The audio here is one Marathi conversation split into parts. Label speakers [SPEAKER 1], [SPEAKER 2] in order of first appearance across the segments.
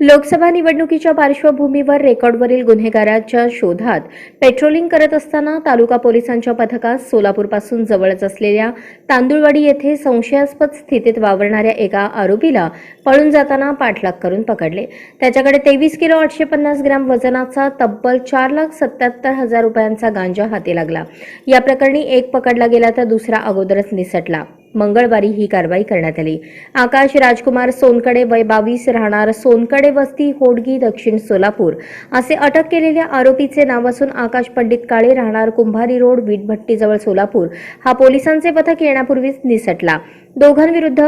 [SPEAKER 1] लोकसभा निवडणुकीच्या पार्श्वभूमीवर रेकॉर्डवरील गुन्हेगाराच्या शोधात पेट्रोलिंग करत असताना तालुका पोलिसांच्या पथकास सोलापूरपासून जवळच असलेल्या तांदुळवाडी येथे संशयास्पद स्थितीत वावरणाऱ्या एका आरोपीला पळून जाताना पाठलाग करून पकडले. त्याच्याकडे तेवीस किलो आठशे पन्नास ग्रॅम वजनाचा तब्बल चार लाख सत्याहत्तर हजार रुपयांचा गांजा हाती लागला. या प्रकरणी एक पकडला गेला तर दुसरा अगोदरच निसटला. मंगळवारी ही कारवाई करण्यात आली. आकाश राजकुमार सोनकडे वय बावीस राहणार सोनकडे वस्ती होडगी दक्षिण सोलापूर असे अटक केलेल्या आरोपीचे नाव असून आकाश पंडित काळे राहणार कुंभारी रोड वीटभट्टीजवळ सोलापूर. हा पोलिसांचे पथक येण्यापूर्वीच निसटला. दोघांविरुद्ध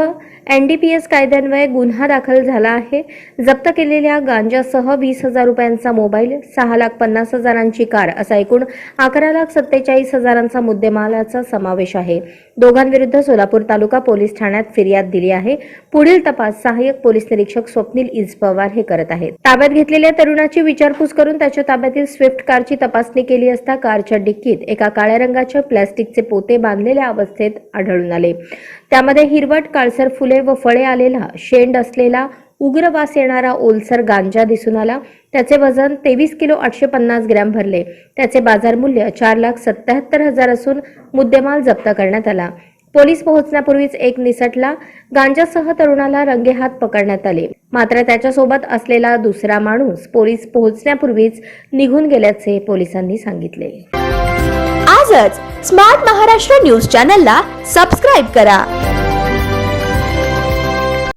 [SPEAKER 1] एनडीपीएस कायद्यान्वये गुन्हा दाखल झाला आहे. जप्त केलेल्या गांजासह वीस हजार रुपयांचा मोबाईल सहा लाख पन्नास हजारांची कार असा एकूण अकरा लाख सत्तेचाळीस हजारांचा मुद्देमालाचा समावेश आहे. दोघांविरुद्ध सोलापूर तालुका पोलीस ठाण्यात फिर्याद दिली आहे. पुढील तपास सहाय्यक पोलीस निरीक्षक स्वप्नील इज पवार हे करत आहेत. ताब्यात घेतलेल्या तरुणाची विचारपूस करून त्याच्या ताब्यातील स्विफ्ट कारची तपासणी केली असता कारच्या डिक्कीत एका काळ्या रंगाच्या प्लॅस्टिकचे पोते बांधलेल्या अवस्थेत आढळून आले. त्यामध्ये हिरवट काळसर फुले व फळे आलेला शेंड असलेला उग्र वास येणारा ओलसर गांजा दिसून आला. त्याचे वजन तेवीस किलो आठशे पन्नास ग्रॅम भरले. त्याचे बाजार मूल्य चार लाख सत्याहत्तर हजार असून मुद्देमाल जप्त करण्यात आला. पोलीस पोहोचण्यापूर्वीच एक निसटला. गांजासह तरुणाला रंगेहात पकडण्यात आले. मात्र त्याच्यासोबत असलेला दुसरा माणूस पोलीस पोहोचण्यापूर्वीच निघून गेल्याचे पोलिसांनी सांगितले.
[SPEAKER 2] आजच स्मार्ट महाराष्ट्र न्यूज चॅनलला सबस्क्राईब करा.